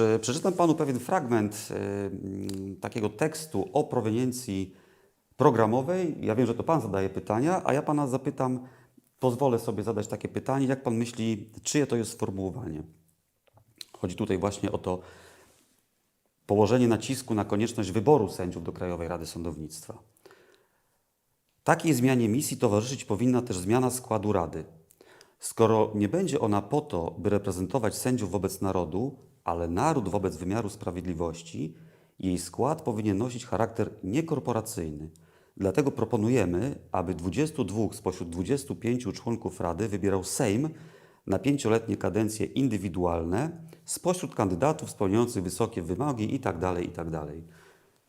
E, Przeczytam panu pewien fragment e, takiego tekstu o proweniencji programowej. Ja wiem, że to pan zadaje pytania, a ja pana zapytam, pozwolę sobie zadać takie pytanie, jak pan myśli, czyje to jest sformułowanie? Chodzi tutaj właśnie o to położenie nacisku na konieczność wyboru sędziów do Krajowej Rady Sądownictwa. Takiej zmianie misji towarzyszyć powinna też zmiana składu Rady. Skoro nie będzie ona po to, by reprezentować sędziów wobec narodu, ale naród wobec wymiaru sprawiedliwości, jej skład powinien nosić charakter niekorporacyjny. Dlatego proponujemy, aby 22 spośród 25 członków Rady wybierał Sejm na pięcioletnie kadencje indywidualne spośród kandydatów spełniających wysokie wymogi itd. itd.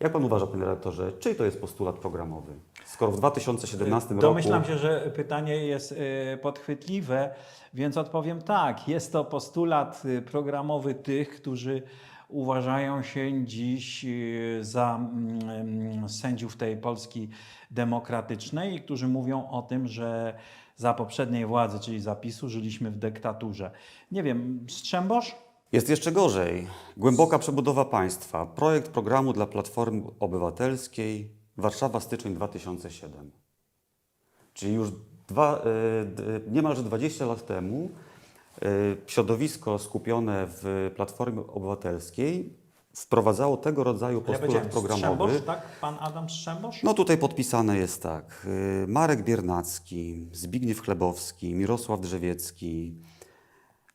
Jak pan uważa, panie redaktorze, czyj to jest postulat programowy? Skoro w 2017 roku... Domyślam się, że pytanie jest y, podchwytliwe, więc odpowiem tak. Jest to postulat y, programowy tych, którzy uważają się dziś y, za mm, mm, sędziów tej Polski demokratycznej i którzy mówią o tym, że za poprzedniej władzy, czyli zapisu, żyliśmy w dyktaturze. Nie wiem, Strzembosz? Jest jeszcze gorzej. Głęboka przebudowa państwa. Projekt programu dla Platformy Obywatelskiej Warszawa styczeń 2007. Czyli już dwa, d- niemalże 20 lat temu y, środowisko skupione w Platformie Obywatelskiej wprowadzało tego rodzaju Ja postulat powiedziałem programowy. Strzembosz, tak? Pan Adam Strzembosz? No tutaj podpisane jest tak. y, Marek Biernacki, Zbigniew Chlebowski, Mirosław Drzewiecki,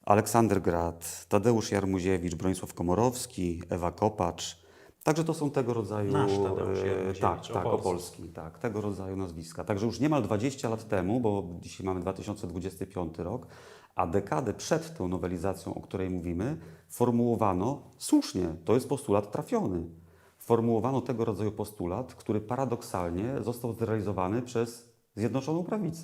Aleksander Grad, Tadeusz Jarmuziewicz, Bronisław Komorowski, Ewa Kopacz. Także to są tego rodzaju. Nasz Tadeusz e, Jarmuziewicz, tak, tak, opolski. opolski, tak, tego rodzaju nazwiska. Także już niemal 20 lat temu, bo dzisiaj mamy 2025 rok, a dekadę przed tą nowelizacją, o której mówimy, formułowano słusznie, to jest postulat trafiony. Formułowano tego rodzaju postulat, który paradoksalnie został zrealizowany przez Zjednoczoną Prawicę.